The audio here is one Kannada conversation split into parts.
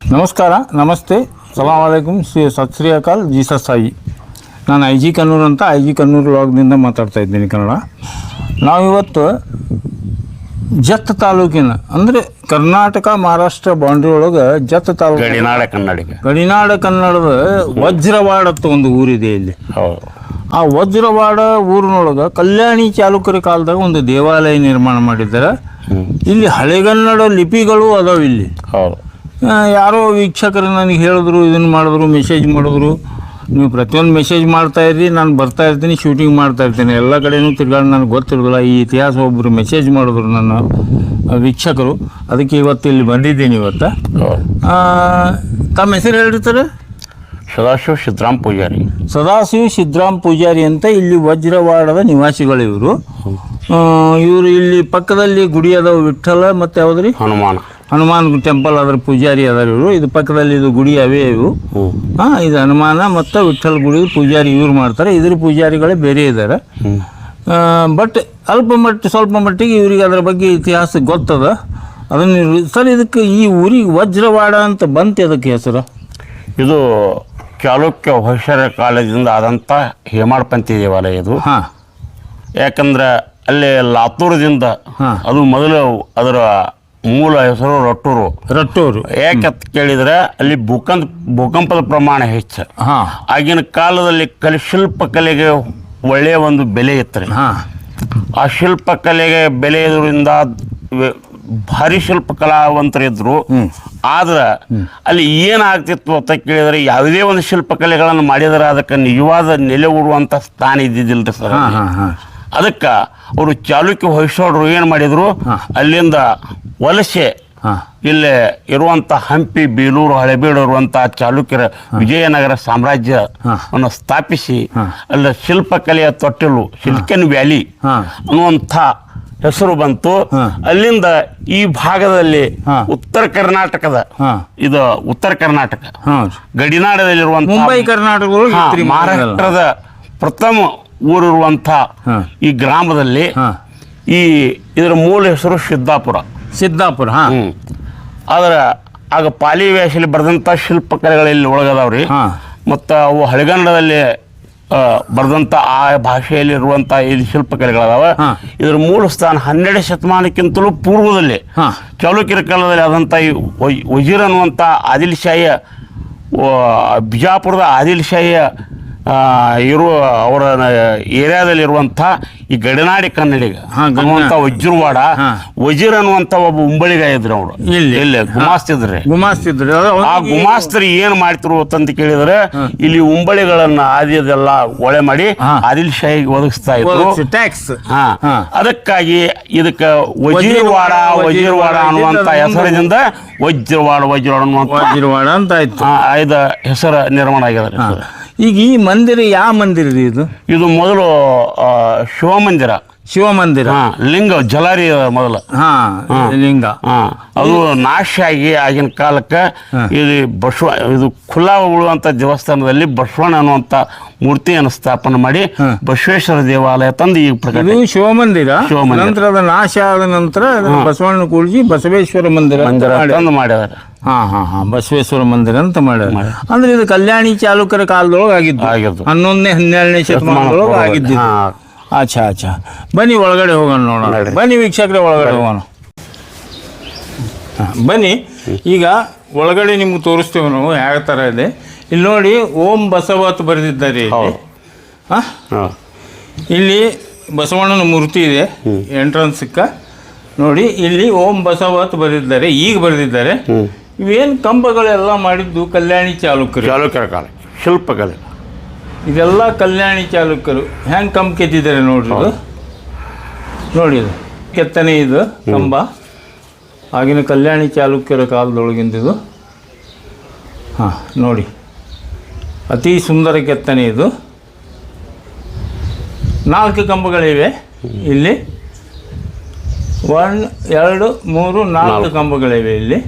ನಮಸ್ಕಾರ ನಮಸ್ತೆ. ಸಲಾಮ್ ಶ್ರೀ ಸತ್ ಶ್ರೀ ಅಕಾಲ್ ಜೀಸಸ್ ಸಾಯಿ. ನಾನು ಐ ಜಿ ಕನ್ನೂರು ಅಂತ ಐ ಜಿ ಕನ್ನೂರು ಲಾಗ್ನಿಂದ ಮಾತಾಡ್ತಾ ಇದ್ದೀನಿ ಕನ್ನಡ. ನಾವಿವತ್ತು ಜತ್ ತಾಲೂಕಿನ ಅಂದರೆ ಕರ್ನಾಟಕ ಮಹಾರಾಷ್ಟ್ರ ಬಾಂಡ್ರಿ ಒಳಗೆ ಜತ್ ತಾಲೂಕು. ಗಡಿನಾಡ ಕನ್ನಡಿಗ. ಗಡಿನಾಡ ಕನ್ನಡದ ವಜ್ರವಾಡ ಅಂತ ಒಂದು ಊರಿದೆ ಇಲ್ಲಿ. ಹೌದು. ಆ ವಜ್ರವಾಡ ಊರಿನೊಳಗೆ ಕಲ್ಯಾಣಿ ಚಾಲುಕ್ಯರ ಕಾಲದಾಗ ಒಂದು ದೇವಾಲಯ ನಿರ್ಮಾಣ ಮಾಡಿದ್ದಾರೆ. ಇಲ್ಲಿ ಹಳೆಗನ್ನಡ ಲಿಪಿಗಳು ಅದಾವ ಇಲ್ಲಿ. ಹೌದು. ಯಾರೋ ವೀಕ್ಷಕರು ನನಗೆ ಹೇಳಿದ್ರು ಇದನ್ನು ಮಾಡಿದ್ರು ಮೆಸೇಜ್ ಮಾಡಿದ್ರು. ನೀವು ಪ್ರತಿಯೊಂದು ಮೆಸೇಜ್ ಮಾಡ್ತಾ ಇರ್ರಿ ನಾನು ಬರ್ತಾ ಇರ್ತೀನಿ ಶೂಟಿಂಗ್ ಮಾಡ್ತಾ ಇರ್ತೀನಿ. ಎಲ್ಲ ಕಡೆಯೂ ತಿರ್ಗಾಡಿ ನನಗೆ ಗೊತ್ತಿರೋದಿಲ್ಲ. ಈ ಇತಿಹಾಸ ಒಬ್ಬರು ಮೆಸೇಜ್ ಮಾಡಿದ್ರು ನನ್ನ ವೀಕ್ಷಕರು. ಅದಕ್ಕೆ ಇವತ್ತು ಇಲ್ಲಿ ಬಂದಿದ್ದೀನಿ ಇವತ್ತು. ತಮ್ಮ ಹೆಸರು ಹೇಳಿರ್ತಾರೆ ಸದಾಶಿವ ಸಿದ್ದರಾಮ್ ಪೂಜಾರಿ. ಸದಾಶಿವ ಸಿದ್ದರಾಮ್ ಪೂಜಾರಿ ಅಂತ ಇಲ್ಲಿ ವಜ್ರವಾಡದ ನಿವಾಸಿಗಳು ಇವರು. ಇವರು ಇಲ್ಲಿ ಪಕ್ಕದಲ್ಲಿ ಗುಡಿ ಅದಾವ ವಿಠ್ಠಲ ಮತ್ತು ಯಾವುದ್ರಿ? ಹನುಮಾನ. ಹನುಮಾನ್ ಟೆಂಪಲ್ ಅದರ ಪೂಜಾರಿ ಅದಾರ ಇವರು. ಇದು ಪಕ್ಕದಲ್ಲಿ ಇದು ಗುಡಿ ಅವೇ ಇವು. ಹಾಂ ಇದು ಹನುಮಾನ ಮತ್ತು ವಿಠಲ್ ಗುಡಿ ಪೂಜಾರಿ ಇವ್ರು ಮಾಡ್ತಾರೆ. ಇದ್ರ ಪೂಜಾರಿಗಳೇ ಬೇರೆ ಇದ್ದಾರೆ ಬಟ್ ಅಲ್ಪ ಮಟ್ಟ ಸ್ವಲ್ಪ ಮಟ್ಟಿಗೆ ಇವ್ರಿಗೆ ಅದರ ಬಗ್ಗೆ ಇತಿಹಾಸ ಗೊತ್ತದ. ಅದನ್ನು ಸರ್ ಇದಕ್ಕೆ ಈ ಊರಿಗೆ ವಜ್ರವಾಡ ಅಂತ ಬಂತು ಅದಕ್ಕೆ ಹೆಸರು? ಇದು ಚಾಲುಕ್ಯ ಹೊಯ್ಸಳ ಕಾಲದಿಂದ ಆದಂಥ ಹೇಮಾಡ್ಪಂಥಿ ದೇವಾಲಯ ಇದು. ಹಾಂ. ಯಾಕಂದ್ರೆ ಅಲ್ಲಿ ಲಾತೂರದಿಂದ ಹಾ. ಅದು ಮೊದಲು ಅದರ ಮೂಲ ಹೆಸರು ರೊಟ್ಟೂರು. ರಟ್ಟೂರು. ಯಾಕಂತ ಕೇಳಿದ್ರೆ ಅಲ್ಲಿ ಭೂಕಂಪ ಭೂಕಂಪದ ಪ್ರಮಾಣ ಹೆಚ್ಚು. ಹಾಂ. ಆಗಿನ ಕಾಲದಲ್ಲಿ ಕಲೆ ಶಿಲ್ಪ ಕಲೆಗೆ ಒಳ್ಳೆಯ ಒಂದು ಬೆಲೆ ಇತ್ತು ರೀ. ಹಾಂ. ಆ ಶಿಲ್ಪಕಲೆಗೆ ಬೆಲೆ ಇದರಿಂದ ವೆ- ಭಾರಿ ಶಿಲ್ಪ ಕಲಾವಂತರಿದ್ರು ಆದ್ರೆ ಅಲ್ಲಿ ಏನಾಗ್ತಿತ್ತು ಅಂತ ಕೇಳಿದ್ರೆ ಯಾವುದೇ ಒಂದು ಶಿಲ್ಪಕಲೆಗಳನ್ನು ಮಾಡಿದರೆ ಅದಕ್ಕೆ ನಿಜವಾದ ನೆಲೆ ಉಡುವಂಥ ಸ್ಥಾನ ಇದ್ದಿದ್ದಿಲ್ರಿ ಸರ್ ಹಾಂ ಹಾಂ ಹಾಂ. ಅದಕ್ಕೆ ಅವರು ಚಾಲುಕ್ಯ ಹೊಯ್ಸಳರು ಏನು ಮಾಡಿದ್ರು? ಅಲ್ಲಿಂದ ವಲಸೆ ಇಲ್ಲೇ ಇರುವಂತ ಹಂಪಿ ಬೇಲೂರು ಹಳೆಬೀಡು ಇರುವಂತ ಚಾಲುಕ್ಯರ ವಿಜಯನಗರ ಸಾಮ್ರಾಜ್ಯವನ್ನು ಸ್ಥಾಪಿಸಿ ಅಲ್ಲಿ ಶಿಲ್ಪಕಲೆಯ ತೊಟ್ಟಿಲು ಶಿಲ್ಕನ್ ವ್ಯಾಲಿ. ಅನ್ನುವಂಥ ಹೆಸರು ಬಂತು. ಅಲ್ಲಿಂದ ಈ ಭಾಗದಲ್ಲಿ ಉತ್ತರ ಕರ್ನಾಟಕದ ಇದು ಉತ್ತರ ಕರ್ನಾಟಕ. ಗಡಿನಾಡದಲ್ಲಿರುವಂತಹ ಮಹಾರಾಷ್ಟ್ರದ ಪ್ರಥಮ ಊರಿರುವಂಥ. ಈ ಗ್ರಾಮದಲ್ಲಿ ಈ ಇದರ ಮೂಲ ಹೆಸರು ಸಿದ್ದಾಪುರ. ಸಿದ್ದಾಪುರ ಹಾಂ. ಹ್ಮ್. ಆದ್ರೆ ಆಗ ಪಾಲಿ ವ್ಯಾಸಲ್ಲಿ ಬರೆದಂಥ ಶಿಲ್ಪಕಲೆಗಳಲ್ಲಿ ಒಳಗದಾವ್ರಿ. ಮತ್ತು ಅವು ಹಳೆಗನ್ನಡದಲ್ಲಿ ಆ, ಬರೆದಂಥ ಆ ಭಾಷೆಯಲ್ಲಿರುವಂಥ ಇದು ಶಿಲ್ಪಕಲೆಗಳದಾವ. ಇದರ ಮೂಲ ಸ್ಥಾನ ಹನ್ನೆರಡು ಶತಮಾನಕ್ಕಿಂತಲೂ ಪೂರ್ವದಲ್ಲಿ. ಚಾಲುಕ್ಯರ ಕಾಲದಲ್ಲಿ ಆದಂಥ ಈ ವಜ್- ವಜೀರ್ ಅನ್ನುವಂಥ ಆದಿಲ್ ಶಾಹಿಯ ವ- ಬಿಜಾಪುರದ ಆದಿಲ್ ಶಾಹಿಯ ಆ, ಇರುವ ಅವರ ಏರಿಯಾದಲ್ಲಿರುವಂಥ ಈ ಗಡಿನಾಡಿ ಕನ್ನಡಿಗ ಅನ್ನುವಂಥ ವಜ್ರವಾಡ ವಜ್ರ ಅನ್ನುವಂಥ ಒಬ್ಬ ಉಂಬಳಿಗ ಇದ್ರು ಅವರು. ಇಲ್ಲಿ? ಗುಮಾಸ್ತಿದ್ರಿ ಗುಮಾಸ್ತಿದ್ರು ಆ ಗುಮಾಸ್ತರಿ ಏನು ಮಾಡ್ತಿರು ಅಂತ ಕೇಳಿದ್ರೆ ಇಲ್ಲಿ ಉಂಬಳಿಗಳನ್ನ ಆದಿದೆಲ್ಲ ಒಳೆ ಮಾಡಿ. ಆದಿಲ್ ಶಾಹಿಗೆ ಒದಗಿಸ್ತಾ ಇದ್ರು. ಟ್ಯಾಕ್ಸ್. ಅದಕ್ಕಾಗಿ ಇದಕ್ಕ ವಜ್ರವಾಡ ವಜೀರ್ವಾಡ ಅನ್ನುವಂತ ಹೆಸರಿನಿಂದ ವಜ್ರವಾಡ ವಜ್ರವಾಡ ಅನ್ನುವಂತ ವಜ್ರವಾಡ ಅಂತ ಆಯ್ತು. ಆಯ್ದ ಹೆಸರು ನಿರ್ಮಾಣ ಆಗ್ಯದ. ಈಗ ಈ ಮಂದಿರ ಯಾವ ಮಂದಿರ ಇದು? ಇದು ಮೊದಲು ಆ, ಶಿವಮಂದಿರ. ಹಾ ಲಿಂಗ ಜಲಾರಿ ಮೊದಲು. ಹಾ ಲಿಂಗ. ಹಾ ಅದು ನಾಶ ಆಗಿ ಆಗಿನ ಕಾಲಕ್ಕೆ ಇಲ್ಲಿ ಬಸವ ಇದು ಖುಲಾ ಉಳುವಂತ ದೇವಸ್ಥಾನದಲ್ಲಿ ಬಸವಣ್ಣ ಅನ್ನುವಂತ ಮೂರ್ತಿಯನ್ನು ಸ್ಥಾಪನೆ ಮಾಡಿ ಬಸವೇಶ್ವರ ದೇವಾಲಯ ತಂದು ಈಗ ಪ್ರಕಟ ಶಿವಮಂದಿರ. ನಂತರ ಅದು ನಾಶ ಆದ ನಂತರ ಬಸವಣ್ಣ ಕೂಡಿಸಿ ಬಸವೇಶ್ವರ ಮಂದಿರ ಮಾಡ್ಯಾರ. ತಂದು ಮಾಡಿದ್ದಾರೆ. ಹಾ ಹಾ ಹಾ ಬಸವೇಶ್ವರ ಮಂದಿರ ಅಂತ ಮಾಡ್ಯಾರ ಅಂದ್ರೆ ಇದು ಕಲ್ಯಾಣಿ ಚಾಲುಕ್ಯರ ಕಾಲದೊಳಗೆ ಆಗಿದ್ದು. ಹನ್ನೊಂದನೇ ಹನ್ನೆರಡನೇ ಶತಮಾನದೊಳಗೆ ಆಗಿದ್ದು. ಅಚ್ಚಾ ಅಚ್ಚಾ ಬನ್ನಿ ಒಳಗಡೆ ಹೋಗೋಣ ನೋಡೋಣ. ಬನ್ನಿ ವೀಕ್ಷಕರೇ ಒಳಗಡೆ ಹೋಗೋಣ. ಹಾಂ ಬನ್ನಿ. ಈಗ ಒಳಗಡೆ ನಿಮ್ಗೆ ತೋರಿಸ್ತೇವೆ ನಾವು ಯಾವ ಥರ ಇದೆ. ಇಲ್ಲಿ ನೋಡಿ ಓಂ ಬಸವತ್ ಬರೆದಿದ್ದಾರೆ ಹಾಂ ಹೌದು. ಹಾ? ಹಾ. ಇಲ್ಲಿ ಬಸವಣ್ಣನ ಮೂರ್ತಿ ಇದೆ ಎಂಟ್ರನ್ಸ್ಕ್ಕ. ನೋಡಿ ಇಲ್ಲಿ ಓಂ ಬಸವತ್ ಬರೆದಿದ್ದಾರೆ ಈಗ ಬರೆದಿದ್ದಾರೆ. ಇವೇನು ಕಂಬಗಳೆಲ್ಲ ಮಾಡಿದ್ದು ಕಲ್ಯಾಣಿ ಚಾಲುಕ್ಯರು. ಚಾಲುಕ್ಯರ ಕಾಲ ಶಿಲ್ಪಕಲೆ. ಇದೆಲ್ಲ ಕಲ್ಯಾಣಿ ಚಾಲುಕ್ಯರು. ಹೆಂಗೆ ಕಂಬ ಕೆತ್ತಿದ್ದಾರೆ ನೋಡ್ರಿ ಇದು? ನೋಡಿ ಇದು. ಕೆತ್ತನೆ ಇದು ಕಂಬ. ಆಗಿನ ಕಲ್ಯಾಣಿ ಚಾಲುಕ್ಯರ ಕಾಲದೊಳಗಿಂದಿದು ಹಾಂ ನೋಡಿ. ಅತಿ ಸುಂದರ ಕೆತ್ತನೆ ಇದು. ನಾಲ್ಕು ಕಂಬಗಳಿವೆ ಇಲ್ಲಿ. ಒನ್ ಎರಡು ಮೂರು ನಾಲ್ಕು. ಕಂಬಗಳಿವೆ ಇಲ್ಲಿ.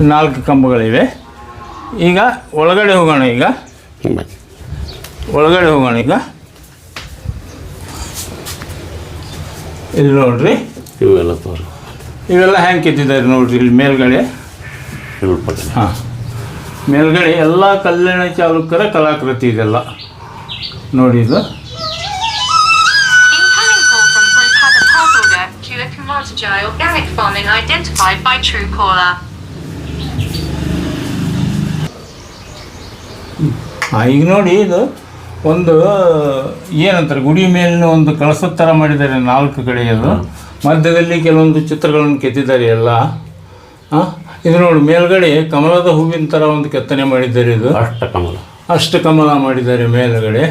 ನಾಲ್ಕು ಕಂಬಗಳಿವೆ. ಈಗ ಒಳಗಡೆ ಹೋಗೋಣ ಈಗ. ಒಳಗಡೆ ಹೋಗೋಣ ಈಗ. ಇಲ್ಲಿ ನೋಡ್ರಿ. ಇವೆಲ್ಲ ತೋರಿ. ಇವೆಲ್ಲ ಹ್ಯಾಂಗೆ ಕೆತ್ತಿದ್ದಾರೆ ನೋಡ್ರಿ ಇಲ್ಲಿ ಮೇಲ್ಗಡೆ. ಹಾಂ. ಮೇಲ್ಗಡೆ ಎಲ್ಲ ಕಲ್ಯಾಣ ಚಾಲುಕ್ಯರ ಕಲಾಕೃತಿ ಇದೆಲ್ಲ. ನೋಡಿ ಇದು. Farming identified by Truecaller. ಈಗ ನೋಡಿ ಇದು ಒಂದು ಏನಂತಾರೆ ಗುಡಿ ಮೇಲಿನ ಒಂದು ಕಳಸದ ಥರ ಮಾಡಿದ್ದಾರೆ ನಾಲ್ಕು ಕಡೆ ಅದು. ಮಧ್ಯದಲ್ಲಿ ಕೆಲವೊಂದು ಚಿತ್ರಗಳನ್ನು ಕೆತ್ತಿದ್ದಾರೆ ಎಲ್ಲ. ಹಾಂ ಇದು ನೋಡಿ ಮೇಲ್ಗಡೆ ಕಮಲದ ಹೂವಿನ ಥರ ಒಂದು ಕೆತ್ತನೆ ಮಾಡಿದ್ದಾರೆ ಇದು. ಅಷ್ಟ ಕಮಲ. ಅಷ್ಟು ಕಮಲ ಮಾಡಿದ್ದಾರೆ ಮೇಲ್ಗಡೆ.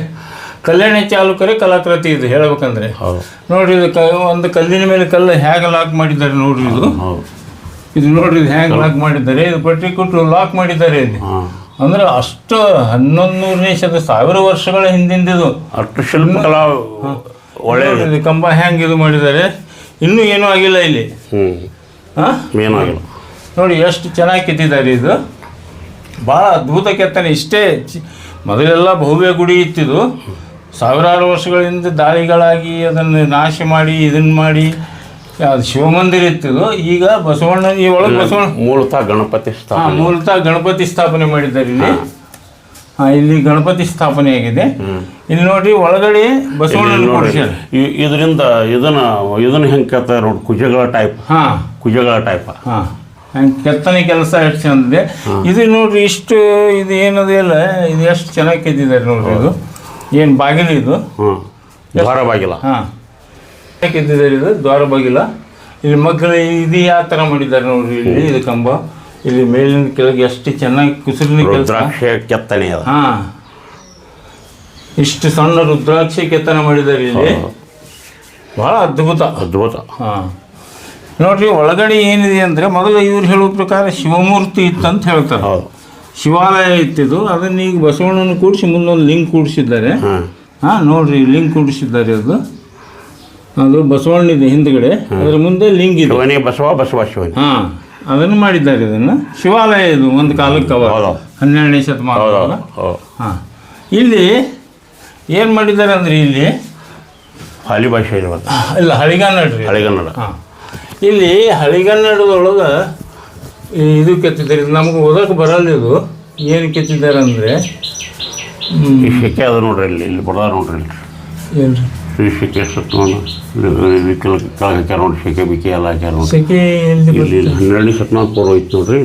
ಕಲ್ಯಾಣ ಚಾಲುಕರೇ ಕಲಾಕೃತಿ ಇದು ಹೇಳ್ಬೇಕಂದ್ರೆ. ನೋಡ್ರಿ ಇದು ಕ ಒಂದು ಕಲ್ಲಿನ ಮೇಲೆ ಕಲ್ಲು ಹೇಗೆ ಲಾಕ್ ಮಾಡಿದ್ದಾರೆ ನೋಡ್ರಿ ಇದು. ಇದು ನೋಡ್ರಿ ಇದು ಹೇಗೆ ಲಾಕ್ ಮಾಡಿದ್ದಾರೆ. ಇದು ಪಟ್ಟಿ ಕೊಟ್ಟು ಲಾಕ್ ಮಾಡಿದ್ದಾರೆ ಇಲ್ಲಿ ಅಂದ್ರೆ ಅಷ್ಟು ಹನ್ನೊಂದು ನೂರನೇ ಶತ ಸಾವಿರ ವರ್ಷಗಳ ಹಿಂದಿಂದಿದು. ಅಷ್ಟು ಶಿಲ್ಪಕಲಾ ಒಳ್ಳೆ ಕಂಬ ಹೆಂಗೆ ಇದು ಮಾಡಿದ್ದಾರೆ. ಇನ್ನೂ ಏನೂ ಆಗಿಲ್ಲ ಇಲ್ಲಿ. ಹ್ಞೂ ನೋಡಿ ಎಷ್ಟು ಚೆನ್ನಾಗಿ ಕೆತ್ತಿದ್ದಾರೆ ಇದು. ಭಾಳ ಅದ್ಭುತ ಕೆತ್ತನೆ. ಇಷ್ಟೇ ಚಿ- ಮೊದಲೆಲ್ಲ ಭವ್ಯ ಗುಡಿ ಇತ್ತಿದು. ಸಾವಿರಾರು ವರ್ಷಗಳಿಂದ ದಾಳಿಗಳಾಗಿ ಅದನ್ನು ನಾಶ ಮಾಡಿ ಇದನ್ನು ಮಾಡಿ. ಅದು ಶಿವಮಂದಿರ ಇತ್ತಿದು ಈಗ ಬಸವಣ್ಣ ಈ ಒಳಗೆ ಬಸವಣ್ಣ. ಮೂಲತಃ ಗಣಪತಿ ಹಾಂ ಸ್ಥಾಪನೆ. ಮೂಲತಃ ಗಣಪತಿ ಸ್ಥಾಪನೆ ಮಾಡಿದ್ದಾರೆ ಇಲ್ಲಿ. ಹಾಂ. ಇಲ್ಲಿ ಗಣಪತಿ ಸ್ಥಾಪನೆ ಆಗಿದೆ. ಇಲ್ಲಿ ನೋಡ್ರಿ ಒಳಗಡೆ ಬಸವಣ್ಣನ ಇಲ್ಲಿ ನೋಡ್ರಿ, ಕೊಡಿಸ್ಯಾರ ಇ- ಇದರಿಂದ ಇದನ್ನ ಇದನ್ನ ಹೆಂಗೆ ಕೇಳ್ತಾರೆ ನೋಡಿ ಕುಜಗಳ ಟೈಪ್ ಹಾ. ಕುಜಗಳ ಟೈಪ್ ಹಾಂ. ಹಂಗೆ ಕೆತ್ತನೆ ಕೆಲಸ ಎಷ್ಟು ಚಂದಿದೆ. ಇದು ನೋಡ್ರಿ ಇಷ್ಟು ಇದು ಏನದು ಇಲ್ಲ ಇದು ಎಷ್ಟು ಚೆನ್ನಾಗಿ ಕೆತ್ತಿದ್ದಾರೆ ನೋಡ್ರಿ ಇದು. ಏನು ಬಾಗಿಲು ಇದು? ದ್ವಾರ ಬಾಗಿಲ. ಹಾಂ. ಕೆತ್ತಿದ್ದಾರೆ ಇದು ದ್ವಾರ ಬಾಗಿಲ. ಇಲ್ಲಿ ಮಕ್ಕಳು ಇದು ಯಾವ ಥರ ಮಾಡಿದ್ದಾರೆ ನೋಡ್ರಿ ಇಲ್ಲಿ ಇದು ಕಂಬ. ಇಲ್ಲಿ ಮೇಲಿನ ಕೆಳಗೆ ಎಷ್ಟು ಚೆನ್ನಾಗಿ ಕುಸುರಿನ ಕೆಲಸ. ರುದ್ರಾಕ್ಷ ಕೆತ್ತನೆ ಅದ. ಹಾಂ. ಇಷ್ಟು ಸಣ್ಣ ರುದ್ರಾಕ್ಷಿ ಕೆತ್ತನೆ ಮಾಡಿದ್ದಾರೆ ಇಲ್ಲಿ. ಭಾಳ ಅದ್ಭುತ. ಅದ್ಭುತ. ಹಾಂ. ನೋಡ್ರಿ ಒಳಗಡೆ ಏನಿದೆ ಅಂದರೆ ಮೊದಲು ಇವ್ರು ಹೇಳುವ ಪ್ರಕಾರ ಶಿವಮೂರ್ತಿ ಇತ್ತಂತ ಹೇಳ್ತಾರೆ. ಶಿವಾಲಯ ಇತ್ತಿದು ಅದನ್ನ ಈಗ ಬಸವಣ್ಣನ ಕೂಡಿಸಿ ಮುಂದೊಂದು ಲಿಂಕ್ ಕೂಡಿಸಿದ್ದಾರೆ. ಹಾಂ. ಹಾಂ ನೋಡ್ರಿ ಲಿಂಕ್ ಕೂಡಿಸಿದ್ದಾರೆ ಅದು. ಅದು ಬಸವಣ್ಣ ಇದೆ ಹಿಂದ್ಗಡೆ ಅದ್ರ ಮುಂದೆ ಲಿಂಗ ಇದೆ ಶಿವನೇ ಬಸವ ಬಸವ ಶಿವನೇ. ಹಾ ಅದನ್ನು ಮಾಡಿದ್ದಾರೆ ಇದನ್ನು. ಶಿವಾಲಯ ಇದು ಒಂದು ಕಾಲಕ್ಕೆ ಅವ. ಹನ್ನೆರಡನೇ ಶತಮಾನ ಹಾಂ. ಇಲ್ಲಿ ಏನು ಮಾಡಿದ್ದಾರೆ ಅಂದ್ರೆ ಇಲ್ಲಿ? ಹಾಲಿ ಭಾಷೆ ಇಲ್ಲ ಹಳಿಗನ್ನಡ್ರಿ ಹಳಿಗನ್ನಡ. ಹಾಂ. ಇಲ್ಲಿ ಹಳಿಗನ್ನಡದೊಳಗೆ ಇದು ಕೆತ್ತಿದ್ದಾರೆ. ನಮ್ಗೆ ಓದೋಕೆ ಬರಲ್ಲ ಇದು. ಏನು ಕೆತ್ತಿದ್ದಾರೆ ಅಂದರೆ ನೋಡ್ರಿ ಇಲ್ಲಿ ಇಲ್ಲಿ ಬರ್ದಾರ ನೋಡ್ರಿ ಇಲ್ಲಿ. ಏನು ಶೆಕೆ ಸತ್ವನ ನೋಡ್ರಿ ಶೆಕೆ ಬಿಕೆ ಎಲ್ಲ ಸೆಕೆ ಇಲ್ಲಿ ಪೂರ್ವ ಐತಿ ನೋಡ್ರಿ.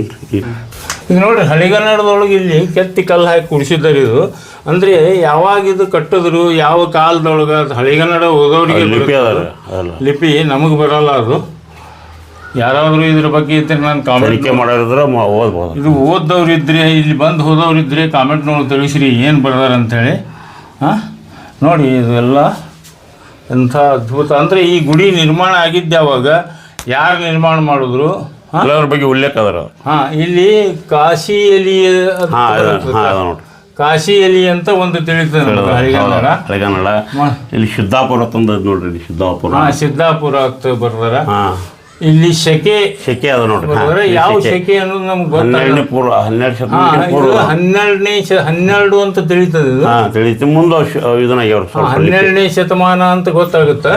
ಇದು ನೋಡ್ರಿ ಹಳಿಗನ್ನಡದೊಳಗೆ ಇಲ್ಲಿ ಕೆತ್ತಿ ಕಲ್ಲು ಹಾಕಿ ಕುಡಿಸಿದ್ದಾರೆ ಇದು. ಅಂದರೆ ಯಾವಾಗ ಇದು ಕಟ್ಟಿದ್ರು ಯಾವ ಕಾಲದೊಳಗೆ ಹಳಿಗನ್ನಡ ಓದೋರಿಗೆ ಲಿಪಿ ಲಿಪಿ ನಮಗೆ ಬರಲ್ಲ ಅದು. ಯಾರಾದರೂ ಇದ್ರ ಬಗ್ಗೆ ಇದ್ರೆ ನಾನು ಕಾಮೆಂಟ್ ಮಾಡಿದ್ರೆ ಓದ್ಬೋದು. ಇದು ಓದ್ದವ್ರು ಇದ್ರೆ ಇಲ್ಲಿ ಬಂದು ಹೋದವ್ರು ಇದ್ರೆ ಕಾಮೆಂಟ್ ನೋಡಿ ತಿಳಿಸ್ರಿ ಏನು ಬರ್ದಾರಂತೇಳಿ. ಹಾಂ? ನೋಡಿ ಇದೆಲ್ಲ ಎಂಥ ಅದ್ಭುತ. ಅಂದರೆ ಈ ಗುಡಿ ನಿರ್ಮಾಣ ಆಗಿದ್ದೆ ಅವಾಗ. ಯಾರು ನಿರ್ಮಾಣ ಮಾಡಿದ್ರು? ಅದರ ಎಲ್ಲರ ಬಗ್ಗೆ ಉಲ್ಲೇಖ ಅದರ ಹಾಂ ಇಲ್ಲಿ ಕಾಶಿ ಎಲಿ ಕಾಶಿ ಎಲಿ ಅಂತ ಒಂದು ತಿಳಿತದೆ ಹಳೆಗನ್ನಡ ಇಲ್ಲಿ ಸಿದ್ದಾಪುರ ತಂದದ್ ನೋಡ್ರಿ ಸಿದ್ದಾಪುರ ಹಾಂ ಸಿದ್ದಾಪುರ ಅಂತ ಬರ್ದಾರ. ಹಾಂ. ಇಲ್ಲಿ ಶಕೆ ಶೆಕೆ ಅದ ನೋಡ್ರಿ. ಯಾವ ಶೆಕೆ. ಅನ್ನೋದು ನಮ್ಗೆ ಹನ್ನೆರಡನೇ ಪೂರ್ವ ಹನ್ನೆರಡು ಶತಮಾನ ಪೂರ್ವ. ಹನ್ನೆರಡನೇ ಶ ಹನ್ನೆರಡು ಅಂತ ತಿಳಿತದೆ ಇದು. ಹಾ ತಿಳಿತು. ಮುಂದೆ ಇದನ್ನ ಆಗ್ಯಾವ್ರಿ ಹಾ, ಸ್ವಲ್ಪ ಹನ್ನೆರಡನೇ ಶತಮಾನ ಅಂತ ಗೊತ್ತಾಗುತ್ತೆ.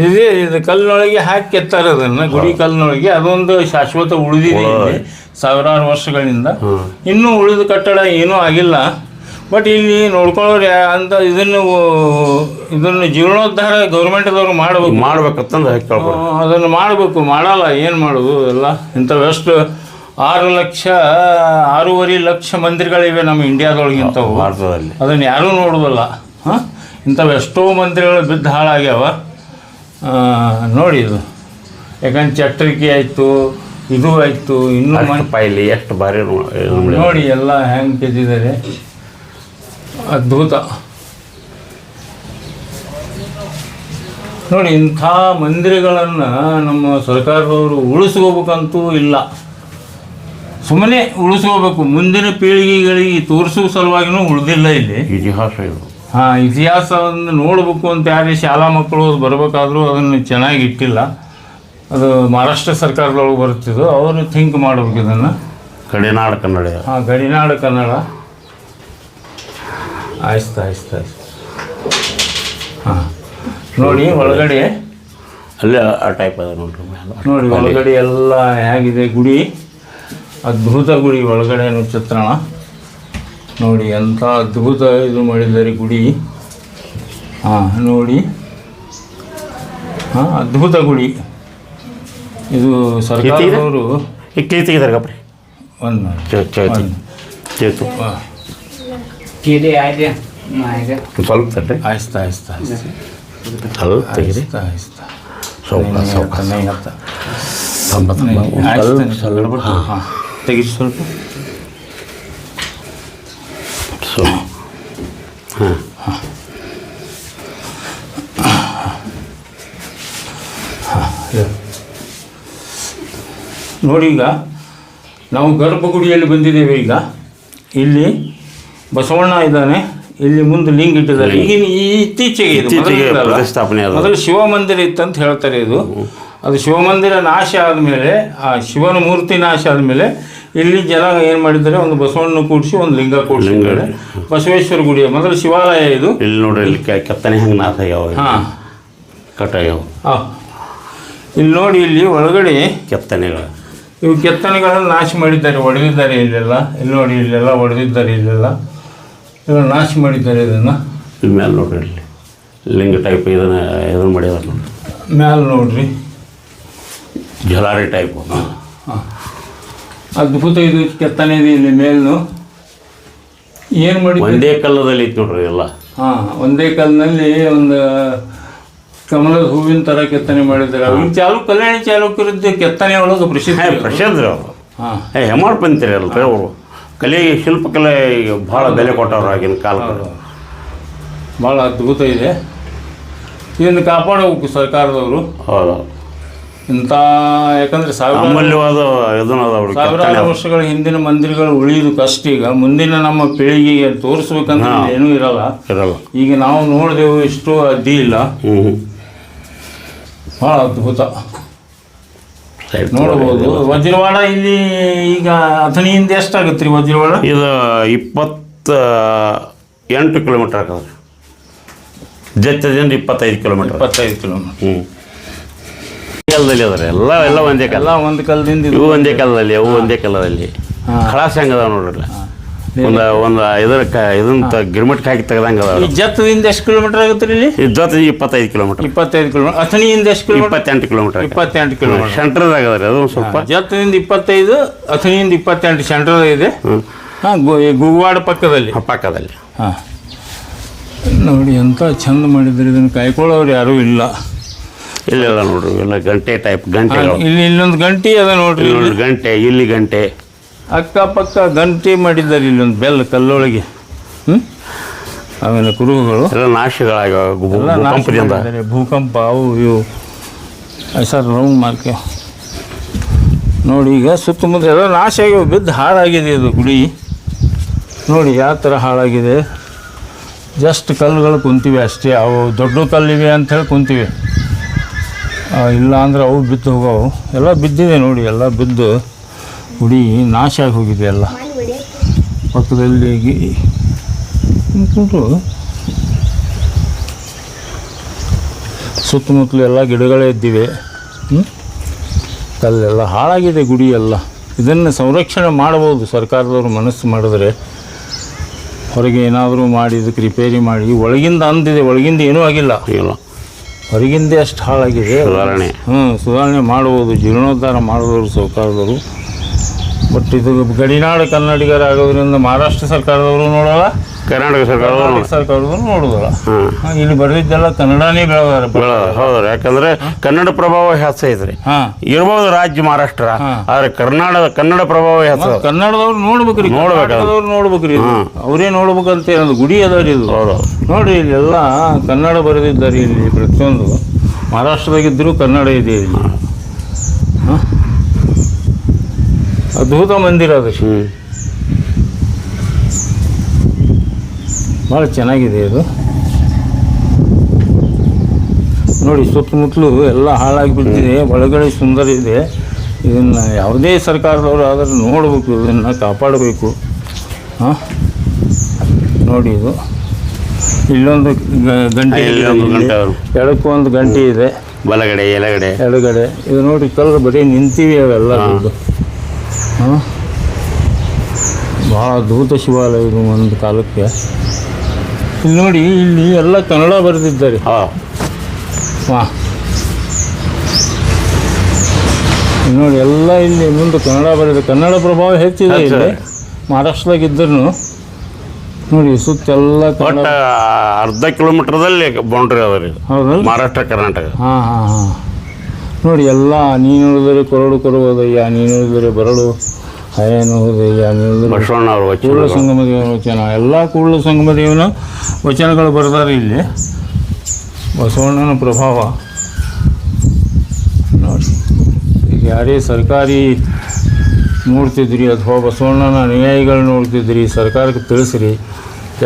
ಇದು ಇದು ಕಲ್ಲಿನೊಳಗೆ ಹಾಕಿ ಕೆತ್ತಾರೆ ಅದನ್ನ ಗುಡಿ ಕಲ್ಲಿನೊಳಗೆ. ಅದೊಂದು ಶಾಶ್ವತ ಉಳಿದಿದೆ ಸಾವಿರಾರು ವರ್ಷಗಳಿಂದ. ಇನ್ನೂ ಉಳಿದ ಕಟ್ಟಡ ಏನೂ ಆಗಿಲ್ಲ. ಬಟ್ ಇಲ್ಲಿ ನೋಡ್ಕೊಳ್ಳೋರು ಅಂತ ಇದನ್ನು ಇದನ್ನು ಜೀರ್ಣೋದ್ಧಾರ ಗೌರ್ಮೆಂಟ್ದವ್ರು ಮಾಡಬೇಕು. ಮಾಡ್ಬೇಕಂತಂದು ಕೇಳ್ಬೋದು ಅದನ್ನು ಮಾಡಬೇಕು. ಮಾಡಲ್ಲ ಏನು ಮಾಡೋದು? ಎಲ್ಲ ಇಂಥವೆಷ್ಟು ಆರು ಲಕ್ಷ ಆರೂವರೆ ಲಕ್ಷ ಮಂದಿರಗಳಿವೆ ನಮ್ಮ ಇಂಡಿಯಾದೊಳಗೆ ಇಂಥವು. ಭಾರತದಲ್ಲಿ. ಅದನ್ನು ಯಾರೂ ನೋಡೋದಲ್ಲ ಹಾಂ? ಇಂಥವು ಎಷ್ಟೋ ಮಂದಿರಗಳು ಬಿದ್ದು ಹಾಳಾಗ್ಯಾವ. ನೋಡಿ ಇದು. ಯಾಕಂದ್ರೆ ಚಟ್ರಿಕೆ ಆಯಿತು ಇದು ಆಯಿತು ಇನ್ನೂ ಪೈಲಿ ಎಷ್ಟು ಬಾರಿ ನೋಡಿ ಎಲ್ಲ ಹೆಂಗೆ ಕೆತ್ತಿದ್ದಾರೆ ಅದ್ಭುತ. ನೋಡಿ ಇಂಥ ಮಂದಿರಗಳನ್ನು ನಮ್ಮ ಸರ್ಕಾರದವರು ಉಳಿಸ್ಕೋಬೇಕಂತೂ ಇಲ್ಲ. ಸುಮ್ಮನೆ ಉಳಿಸ್ಕೋಬೇಕು. ಮುಂದಿನ ಪೀಳಿಗೆಗಳಿಗೆ ತೋರಿಸುವ ಸಲುವಾಗಿನೂ ಉಳಿದಿಲ್ಲ ಇಲ್ಲಿ. ಇತಿಹಾಸ ಇದು. ಹಾಂ ಇತಿಹಾಸವನ್ನು ನೋಡಬೇಕು ಅಂತ ಯಾರೇ ಶಾಲಾ ಮಕ್ಕಳು ಬರಬೇಕಾದ್ರೂ ಅದನ್ನು ಚೆನ್ನಾಗಿ ಇಟ್ಟಿಲ್ಲ. ಅದು ಮಹಾರಾಷ್ಟ್ರ ಸರ್ಕಾರದೊಳಗೆ ಬರುತ್ತಿದ್ದು ಅವರು ಥಿಂಕ್ ಮಾಡಬೇಕು ಇದನ್ನು. ಗಡಿನಾಡು ಕನ್ನಡ. ಹಾಂ ಗಡಿನಾಡು ಕನ್ನಡ. ಆಯ್ತು ಆಯ್ತು ಆಯ್ತು. ಹಾಂ. ನೋಡಿ ಒಳಗಡೆ. ಅಲ್ಲೇ ಆ ಟೈಪ್ ಅದ ನೋಡ್ರಿ ನೋಡಿ ಒಳಗಡೆ ಎಲ್ಲ ಹೇಗಿದೆ ಗುಡಿ. ಅದ್ಭುತ ಗುಡಿ ಒಳಗಡೆನು ಚಿತ್ರಣ. ನೋಡಿ ಎಂಥ ಅದ್ಭುತ ಇದು ಮಾಡಿದ್ದಾರೆ ಗುಡಿ. ಹಾಂ ನೋಡಿ. ಹಾಂ ಅದ್ಭುತ ಗುಡಿ. ಇದು ಸರ್ಕಾರದವರು ಕಬ್ಬರಿ ಒಂದು ಚೇತು ಒಂದು ಚೇ ಸ್ವಲ್ಪ ಆಯ್ತಾ ಆಯ್ತಾ ಆಯ್ತು. ಸ್ವಲ್ಪ ತೆಗಿರಿ. ಆಯ್ತಾ ಸೌಕ ಸ್ವಲ್ಪ. ಸ್ವಲ್ಪ ಹಾಂ. ಹಾಂ ನೋಡಿ ಈಗ ನಾವು ಗರ್ಭಗುಡಿಯಲ್ಲಿ ಬಂದಿದ್ದೇವೆ ಈಗ. ಇಲ್ಲಿ ಬಸವಣ್ಣ ಇದ್ದಾನೆ. ಇಲ್ಲಿ ಮುಂದೆ ಲಿಂಗ್ ಇಟ್ಟಿದ್ದಾರೆ. ಈಗಿನ ಈ ಇತ್ತೀಚೆಗೆ ಇದು. ಪ್ರತಿಷ್ಠಾಪನೆ. ಮೊದಲು ಶಿವ ಮಂದಿರ ಇತ್ತಂತ ಹೇಳ್ತಾರೆ ಇದು. ಅದು ಶಿವಮಂದಿರ ನಾಶ ಆದಮೇಲೆ ಆ ಶಿವನ ಮೂರ್ತಿ ನಾಶ ಆದಮೇಲೆ ಇಲ್ಲಿ ಜನ ಏನು ಮಾಡಿದ್ದಾರೆ? ಒಂದು ಬಸವಣ್ಣ ಕೂಡಿಸಿ ಒಂದು ಲಿಂಗ ಕೂಡಿಸಿದ್ದಾರೆ ಬಸವೇಶ್ವರ ಗುಡಿ ಮೊದಲು ಶಿವಾಲಯ ಇದು. ಇಲ್ಲಿ ನೋಡ್ರಿ ಇಲ್ಲಿ ಕೆತ್ತನೆ ಹೆಂಗೆ ನಾಶ ಆಗ್ಯಾವ ಹಾಂ. ಕಟ್ ಆಗ್ಯಾವ. ಹಾಂ ಇಲ್ಲಿ ನೋಡಿ ಇಲ್ಲಿ ಒಳಗಡೆ ಕೆತ್ತನೆಗಳು. ಇವು ಕೆತ್ತನೆಗಳನ್ನು ನಾಶ ಮಾಡಿದ್ದಾರೆ ಒಡೆದಿದ್ದಾರೆ ಇಲ್ಲೆಲ್ಲ. ಇಲ್ಲಿ ನೋಡಿ ಇಲ್ಲೆಲ್ಲ ಒಡೆದಿದ್ದಾರೆ ಇಲ್ಲೆಲ್ಲ. ಇವೆಲ್ಲ ನಾಶ ಮಾಡಿದ್ದಾರೆ ಇದನ್ನು? ಇಲ್ಲಿ ಮೇಲೆ ನೋಡ್ರಿ ಇಲ್ಲಿ ಲಿಂಗ ಟೈಪ್ ಇದನ್ನು ಇದು ಮಾಡ್ಯಾರ ನೋಡ್ರಿ. ಮ್ಯಾಲೆ ನೋಡ್ರಿ. ಜಲಾರಿ ಟೈಪ್ ಅದ್ಭುತ ಇದು ಕೆತ್ತನೆ ಇದೆ ಇಲ್ಲಿ ಮೇಲ್ನು. ಏನು ಮಾಡಿ ಒಂದೇ ಕಲ್ಲದಲ್ಲಿ ಇತ್ತು ನೋಡ್ರಿ ಎಲ್ಲ. ಹಾಂ ಒಂದೇ ಕಲ್ಲಿನಲ್ಲಿ ಒಂದು ಕಮಲದ ಹೂವಿನ ಥರ ಕೆತ್ತನೆ ಮಾಡಿದ್ದಾರೆ. ಅವ್ರಿಗೆ ಚಾಲು ಕಲ್ಯಾಣಿ ಚಾಲುಕ್ಯರದ್ದು ಕೆತ್ತನೆ ಒಳಗೆ ಪ್ರಸಿದ್ಧ ಹೇ ಪ್ರಸಿದ್ಧ ಅವರು ಹಾಂ. ಏ ಹೆಮಾಡ್ ಬಂತೀರಿ ಅಲ್ರಿ ಅವರು. ಕಲೆಗೆ ಶಿಲ್ಪಕಲೆ ಭಾಳ ಬೆಲೆ ಕೊಟ್ಟವ್ರು ಆಗಿನ ಕಾಲ ಭಾಳ ಅದ್ಭುತ ಇದೆ. ಇದನ್ನು ಕಾಪಾಡಬೇಕು ಸರ್ಕಾರದವರು. ಹೌದು. ಇಂಥ ಯಾಕಂದ್ರೆ ಸಾವಿರ ಅಮೂಲ್ಯವಾದ ಸಾವಿರಾರು ವರ್ಷಗಳ ಹಿಂದಿನ ಮಂದಿರಗಳು ಉಳಿಯೋದು ಕಷ್ಟ ಈಗ ಮುಂದಿನ ನಮ್ಮ ಪೀಳಿಗೆಗೆ ತೋರಿಸ್ಬೇಕಂದ್ರೆ ಹಾ. ಏನೂ ಇರಲ್ಲ. ಇರಲ್ಲ. ಈಗ ನಾವು ನೋಡಿದೆವು ಇಷ್ಟು ಅಡ್ಡಿ ಇಲ್ಲ. ಭಾಳ ಅದ್ಭುತ. ನೋಡ್ಬೋದು ವಜ್ರವಾಡ ಇಲ್ಲಿ ಈಗ ಅಥಣಿಯಿಂದ ಎಷ್ಟಾಗುತ್ತೆ ರೀ ವಜ್ರವಾಡ? ಇದು ಇಪ್ಪತ್ತ ಎಂಟು ಕಿಲೋಮೀಟರ್ ಆಗದ್ರಿ ಜತ್ತದಿಂದ ಇಪ್ಪತ್ತೈದು ಕಿಲೋಮೀಟರ್. ಇಪ್ಪತ್ತೈದು ಕಿಲೋಮೀಟರ್. ಹ್ಞೂ ಕಾಲದಲ್ಲಿ ಅದ್ರಿ. ಎಲ್ಲ ಎಲ್ಲ ಒಂದೇ ಕಾಲ ಎಲ್ಲ ಒಂದು ಕಾಲದಿಂದ ಇವು ಒಂದೇ ಕಾಲದಲ್ಲಿ ಅವು ಒಂದೇ ಕಾಲದಲ್ಲಿ ಕಳಾಸ ಹೆಂಗದ ನೋಡ್ರಲ್ಲ ಒಂದು ಒಂದು ಇದರ ಇದನ್ನ ಗಿರ್ಮಿಟ್ ಹಾಕಿ ತೆಗ್ದಂಗೆ ಈ ಅದಾವ ಜತ್ತದಿಂದ ಎಷ್ಟು ಕಿಲೋಮೀಟರ್ ಆಗುತ್ತೆ ಇಲ್ಲಿ? ಜೊತೆ ಇಪ್ಪತ್ತೈದು ಕಿಲೋಮೀಟರ್. ಇಪ್ಪತ್ತೈದು ಕಿಲೋಮೀಟರ್. ಅಥಣಿಯಿಂದ ಎಷ್ಟು ಕಿಲೋಮೀಟರ್? ಇಪ್ಪತ್ತೆಂಟು ಕಿಲೋಮೀಟರ್ ಇಪ್ಪತ್ತೆಂಟು ಕಿಲೋಮೀಟರ್. ಸೆಂಟ್ರದಾಗ ರೀ ಅದು ಒಂದ್ ಸ್ವಲ್ಪ. ಜತ್ತದಿಂದ ಇಪ್ಪತ್ತೈದು ಅಥಣಿಯಿಂದ ಇಪ್ಪತ್ತೆಂಟು ಸೆಂಟ್ರಲ್ ಇದೆ. ಹಾಂ ಗುಗ್ವಾಡ ಪಕ್ಕದಲ್ಲಿ. ಪಕ್ಕದಲ್ಲಿ. ಹಾಂ. ನೋಡಿ ಎಂಥ ಚಂದ ಮಾಡಿದ್ರೆ ಇದನ್ನು ಕಾಯ್ಕೊಳ್ಳೋರು ಯಾರೂ ಇಲ್ಲ. ಇಲ್ಲ ನೋಡ್ರಿ ಎಲ್ಲ ಗಂಟೆ ಟೈಪ್ ಗಂಟೆ ಇಲ್ಲಿ ಇಲ್ಲೊಂದು ಗಂಟೆ ಅದ ನೋಡ್ರಿ ಇಲ್ಲಿ ಇಲ್ಲಿ. ನೋಡ್ರಿ ಗಂಟೆ ಇಲ್ಲಿ ಗಂಟೆ. ಅಕ್ಕಪಕ್ಕ ಗಂಟೆ ಮಾಡಿದ್ದಾರೆ ಒಂದು ಬೆಲ್ಲ ಕಲ್ಲೊಳಗೆ. ಹ್ಞೂ ಆಮೇಲೆ ಕುರುಹುಗಳು. ಎಲ್ಲ ನಾಶಗಳಾಗ್ಯಾವ ಎಲ್ಲ ನಾಶ ಭೂಕಂಪದಿಂದ. ಮಾಡಿದ್ದಾರೆ. ಭೂಕಂಪ ಅವು ಇವು. ಸರ್ ರೌಂಡ್ ಮಾರ್ಕೆ ನೋಡಿ ಈಗ ಸುತ್ತಮುತ್ತ ಎಲ್ಲ ನಾಶ ಆಗಿವೆ ಬಿದ್ದು ಹಾಳಾಗಿದೆ ಇದು ಗುಡಿ. ನೋಡಿ ಯಾವ ಥರ ಹಾಳಾಗಿದೆ. ಜಸ್ಟ್ ಕಲ್ಲುಗಳು ಕುಂತಿವೆ ಅಷ್ಟೇ. ಅವು ದೊಡ್ಡ ಕಲ್ಲಿವೆ ಅಂಥೇಳಿ ಕುಂತಿವೆ. ಆ, ಇಲ್ಲ ಅಂದ್ರೆ ಅವು ಬಿದ್ದು ಹೋಗವು. ಎಲ್ಲ ಬಿದ್ದಿದೆ ನೋಡಿ ಎಲ್ಲ ಬಿದ್ದು. ಗುಡಿ ನಾಶ ಆಗಿ ಹೋಗಿದೆ ಎಲ್ಲ ಪಕ್ಕದಲ್ಲಿ ಸುತ್ತಮುತ್ತಲು ಎಲ್ಲ ಗಿಡಗಳೇ ಇದ್ದಿವೆ. ಅಲ್ಲೆಲ್ಲ ಕಲ್ಲೆಲ್ಲ ಹಾಳಾಗಿದೆ ಗುಡಿ ಎಲ್ಲ. ಇದನ್ನು ಸಂರಕ್ಷಣೆ ಮಾಡ್ಬೋದು ಸರ್ಕಾರದವರು ಮನಸ್ಸು ಮಾಡಿದ್ರೆ. ಹೊರಗೆ ಏನಾದರೂ ಮಾಡಿ ಇದಕ್ಕೆ ರಿಪೇರಿ ಮಾಡಿ ಒಳಗಿಂದ ಅಂದಿದೆ ಒಳಗಿಂದ ಏನೂ ಆಗಿಲ್ಲ. ಇಲ್ಲ. ಹೊರಗಿಂದ ಅಷ್ಟು ಹಾಳಾಗಿದೆ. ಸುಧಾರಣೆ. ಹ್ಞೂ ಸುಧಾರಣೆ ಮಾಡ್ಬೋದು ಜೀರ್ಣೋದ್ಧಾರ ಮಾಡಿದವರು ಸರ್ಕಾರದವರು. ಬಟ್ ಇದು ಗಡಿನಾಡು ಕನ್ನಡಿಗರಾಗೋದ್ರಿಂದ ಮಹಾರಾಷ್ಟ್ರ ಸರ್ಕಾರದವರು ನೋಡೋಲ್ಲ ಕರ್ನಾಟಕ ಸರ್ಕಾರದವರು ಕರ್ನಾಟಕ ಸರ್ಕಾರದವರು ನೋಡೋದಲ್ಲ ಇಲ್ಲಿ ಬರೆದಿದ್ದೆಲ್ಲ ಕನ್ನಡನೇ ಬೆಳೆದಾರೆ ಯಾಕಂದ್ರೆ ಕನ್ನಡ ಪ್ರಭಾವ ಹೆಸ ಹಾಂ. ಇರ್ಬೋದು ರಾಜ್ಯ ಮಹಾರಾಷ್ಟ್ರ. ಆದ್ರೆ ಕನ್ನಡ ಕನ್ನಡ ಪ್ರಭಾವ ಹೆಚ್ಚ ಕನ್ನಡದವ್ರು ನೋಡ್ಬೇಕ್ರಿ. ನೋಡ್ಬೇಕು ನೋಡ್ಬೇಕ್ರಿ. ಅವರೇ ನೋಡ್ಬೇಕಂತ ಏನದು ಗುಡಿ ಅದಾರಿ ಇದು. ನೋಡ್ರಿ ಇಲ್ಲೆಲ್ಲ ಕನ್ನಡ ಬರೆದಿದ್ದಾರೆ ಇಲ್ಲಿ ಪ್ರತಿಯೊಂದು. ಮಹಾರಾಷ್ಟ್ರದಾಗಿದ್ದರೂ ಕನ್ನಡ ಇದೆ ಇಲ್ಲಿ. ಹ? ಅದ್ಭುತ ಮಂದಿರ ಅದು. ಹ್ಞೂ ಭಾಳ ಚೆನ್ನಾಗಿದೆ ಇದು. ನೋಡಿ ಸುತ್ತಮುತ್ತಲು ಎಲ್ಲ ಹಾಳಾಗಿ ಬಿಡ್ತಿದೆ ಒಳಗಡೆ ಸುಂದರ ಇದೆ. ಇದನ್ನು ಯಾವುದೇ ಸರ್ಕಾರದವರು ಆದರೂ ನೋಡಬೇಕು ಇದನ್ನು ಕಾಪಾಡಬೇಕು. ಹಾಂ? ನೋಡಿ ಇದು. ಇಲ್ಲೊಂದು ಗಂಟೆ. ಎಡಕ್ಕೂ ಒಂದು ಗಂಟೆ ಇದೆ. ಬಲಗಡೆ ಎಲಗಡೆ ಎಡಗಡೆ ಇದು ನೋಡಿ ಕಲ್ಲು ಬರೀ ನಿಂತೀವಿ ಅವೆಲ್ಲ ಭಾಳ ಅದ್ಭುತ ಶಿವಾಲಯ ಇದು ಒಂದು ಕಾಲಕ್ಕೆ. ಇಲ್ಲಿ ನೋಡಿ ಇಲ್ಲಿ ಎಲ್ಲ ಕನ್ನಡ ಬರೆದಿದ್ದಾರೆ. ಹಾಂ. ಹಾಂ. ನೋಡಿ ಎಲ್ಲ ಇಲ್ಲಿ ಮುಂದೆ ಕನ್ನಡ ಬರೆದ ಕನ್ನಡ ಪ್ರಭಾವ ಹೆಚ್ಚಿದೆ ಇಲ್ಲಿ. ಮಹಾರಾಷ್ಟ್ರದಾಗಿದ್ದರೂ ನೋಡಿ ಸುತ್ತೆಲ್ಲ ಅರ್ಧ ಕಿಲೋಮೀಟರ್ದಲ್ಲಿ ಬೌಂಡ್ರಿ ಅದ ರೀ ಹೌದ ಮಹಾರಾಷ್ಟ್ರ ಕರ್ನಾಟಕ. ಹಾಂ ಹಾಂ ಹಾಂ. ನೋಡಿ ಎಲ್ಲ ನೀನು ಉಳಿದರೆ ಕೊರಡು ಕೊರುವುದಯ್ಯ ನೀನು ಉಳಿದರೆ ಬರಡು. ಹಯನು ಹೋದಯ್ಯ ನೀನು ಉಳಿದರೆ ಬಸವಣ್ಣ ಅವ್ರ ಕೂಡಲ ವಚನ ಸಂಗಮ ದೇವನ ವಚನ. ಎಲ್ಲ ಕೂಡಲ ಸಂಗಮ ದೇವನ ವಚನಗಳು ಬರ್ತಾರೆ ಇಲ್ಲಿ. ಬಸವಣ್ಣನ ಪ್ರಭಾವ. ನೋಡಿ ಈಗ ಯಾರೇ ಸರ್ಕಾರಿ ನೋಡ್ತಿದ್ರಿ ಅಥವಾ ಬಸವಣ್ಣನ ಅನುಯಾಯಿಗಳು ನೋಡ್ತಿದ್ರಿ ಸರ್ಕಾರಕ್ಕೆ ತಿಳಿಸ್ರಿ.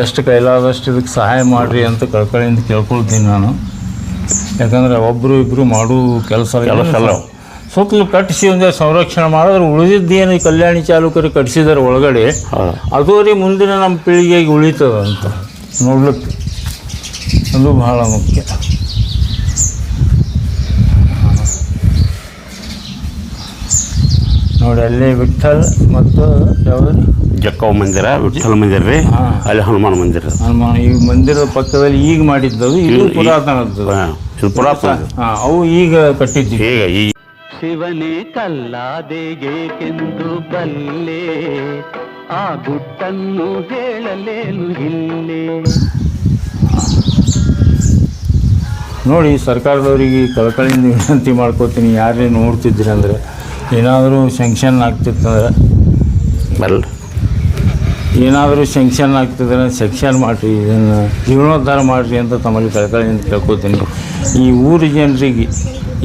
ಎಷ್ಟು ಕೈಲಾದಷ್ಟು ಇದಕ್ಕೆ ಸಹಾಯ ಮಾಡಿರಿ ಅಂತ ಕಳ್ಕಳಿಯಿಂದ ಕೇಳ್ಕೊಳ್ತೀನಿ ನಾನು. ಯಾಕಂದರೆ ಒಬ್ಬರು ಇಬ್ಬರು ಮಾಡೋ ಕೆಲಸ ಕೆಲಸಲ್ಲ ಸುತ್ತಲೂ ಕಟ್ಟಿಸಿ ಒಂದು ಸಂರಕ್ಷಣೆ ಮಾಡಿದ್ರೆ ಉಳಿದಿದ್ದೇನು ಈ ಕಲ್ಯಾಣಿ ಚಾಲುಕರು ಕಟ್ಟಿಸಿದಾರೆ ಒಳಗಡೆ ಹೌದು ಅದು ರೀ ಮುಂದಿನ ನಮ್ಮ ಪೀಳಿಗೆಗೆ ಉಳಿತದಂತ. ನೋಡ್ಲಿಕ್ಕೆ. ಅದು ಬಹಳ ಮುಖ್ಯ. ನೋಡಿ ಅಲ್ಲಿ ವಿಠಲ್ ಮತ್ತು ಯಾವುದು? ಜಕ್ಕವ್ ಮಂದಿರ ವಿಠಲ್ ಮಂದಿರ ರೀ. ಹಾ. ಅಲ್ಲಿ ಹನುಮಾನ್ ಮಂದಿರ. ಹನುಮಾನ್ ಈ ಮಂದಿರದ ಪಕ್ಕದಲ್ಲಿ ಈಗ ಮಾಡಿದ್ದವು ಇದು ಪುರಾತನದ್ದು. ಇದು ಪುರಾತನ ಹಾಂ ಅವು ಈಗ ಕಟ್ಟಿದ್ದೀವಿ ಈಗ ಈ ಶಿವನೇ ಕಲ್ಲಾದೆಗೇಕೆಂದು ಬಲ್ಲೆ ಆ ಗುಟ್ಟನ್ನು ಹೇಳಲೇನು ಇಲ್ಲಿ? ನೋಡಿ ಸರ್ಕಾರದವರಿಗೆ ಕಳಕಳಿಯಿಂದ ವಿನಂತಿ ಮಾಡ್ಕೋತೀನಿ ಯಾರೇ ನೋಡ್ತಿದ್ದೀರಿ ಅಂದರೆ. ಏನಾದರೂ ಶಂಕ್ಷನ್ ಆಗ್ತಿತ್ತಂದ್ರೆ? ಬಲ್ ಏನಾದರೂ ಶಂಕ್ಷನ್ ಆಗ್ತಿದ್ರೆ ಸೆಕ್ಷನ್ ಮಾಡಿರಿ ಇದನ್ನು ಜೀವನೋದ್ಧಾರ ಮಾಡಿರಿ ಅಂತ ತಮ್ಮಲ್ಲಿ ಕಳಕಳಿಯಿಂದ ಕೇಳ್ಕೊತೀನಿ ಈ ಊರ ಜನರಿಗೆ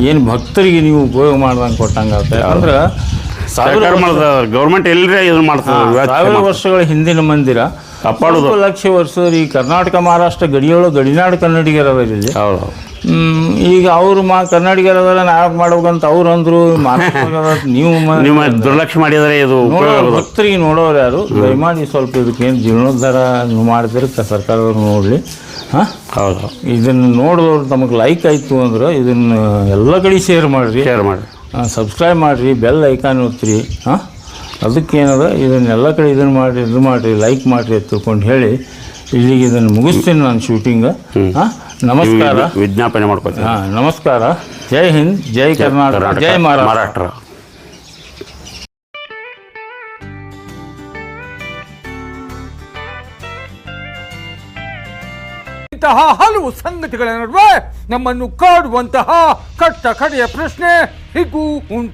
ಏನು ಭಕ್ತರಿಗೆ ನೀವು ಉಪಯೋಗ ಮಾಡ್ದಂಗೆ ಕೊಟ್ಟಂಗೆ ಆಗ್ತದೆ. ಅಂದ್ರೆ ಸರ್ಕಾರ ಗೌರ್ಮೆಂಟ್ ಎಲ್ಲರೇ ಇದನ್ನ ಮಾಡ್ತಾರೆ ಸಾವಿರ ವರ್ಷಗಳ ಹಿಂದಿನ ಮಂದಿರ ಕಾಪಾಡೋದು. ಲಕ್ಷ ವರ್ಷದ ಈ ಕರ್ನಾಟಕ ಮಹಾರಾಷ್ಟ್ರ ಗಡಿಯೊಳಗೆ ಗಡಿನಾಡು ಕನ್ನಡಿಗರವ ಇಲ್ಲಿ ಹೌದು. ಈಗ ಅವರು ಮಾ ಕನ್ನಡಿಗರದಲ್ಲ ನಾವ್ಯಾಕೆ ಮಾಡ್ಬೇಕಂತ ಅವ್ರು ಅಂದ್ರು ನೀವು ಮ- ನಿಮ್ಮ ದುರ್ಲಕ್ಷ ಮಾಡಿದರೆ ಇದು ಉಪಯೋಗ ನೋಡೋರು ಆಗೋದು. ಭಕ್ತರಿಗೆ ನೋಡೋರು ಯಾರು? ದಯಮಾಡಿ ಸ್ವಲ್ಪ ಇದಕ್ಕೇನು ಜೀರ್ಣೋದ್ಧಾರ ಮಾಡಿದ್ರೆ ಸರ್ಕಾರದವ್ರು ನೋಡಲಿ. ಹಾಂ? ಹೌದು. ಇದನ್ನು ನೋಡಿದವ್ರು ತಮಗೆ ಲೈಕ್ ಆಯಿತು ಅಂದ್ರೆ ಇದನ್ನು ಎಲ್ಲ ಕಡೆ ಶೇರ್ ಮಾಡಿರಿ. ಶೇರ್ ಮಾಡಿ ಸಬ್ಸ್ಕ್ರೈಬ್ ಮಾಡಿರಿ ಬೆಲ್ ಐಕಾನ್ ಒತ್ತಿರಿ ಹಾಂ? ಅದಕ್ಕೇನದ ಇದನ್ನೆಲ್ಲ ಕಡೆ ಇದನ್ನು ಮಾಡಿರಿ ಇದು ಮಾಡಿರಿ ಲೈಕ್ ಮಾಡಿರಿ ತಿಳ್ಕೊಂಡು ಹೇಳಿ. ಇಲ್ಲಿಗೆ ಇದನ್ನು ಮುಗಿಸ್ತೀನಿ ನಾನು ಶೂಟಿಂಗ ಹಾಂ? ನಮಸ್ಕಾರ. ವಿಜ್ಞಾಪನೆ ಮಾಡ್ಕೊತೀನಿ. ಹಾಂ ನಮಸ್ಕಾರ. ಜೈ ಹಿಂದ್ ಜೈ ಕರ್ನಾಟಕ ಜೈ ಮಹಾರಾಷ್ಟ್ರ. ಮಹಾರಾಷ್ಟ್ರ. ಇಂತಹ ಹಲವು ಸಂಗತಿಗಳ ನಡುವೆ ನಮ್ಮನ್ನು ಕಾಡುವಂತಹ ಕಟ್ಟ ಕಡೆಯ ಪ್ರಶ್ನೆ ಹೀಗೂ ಉಂಟು.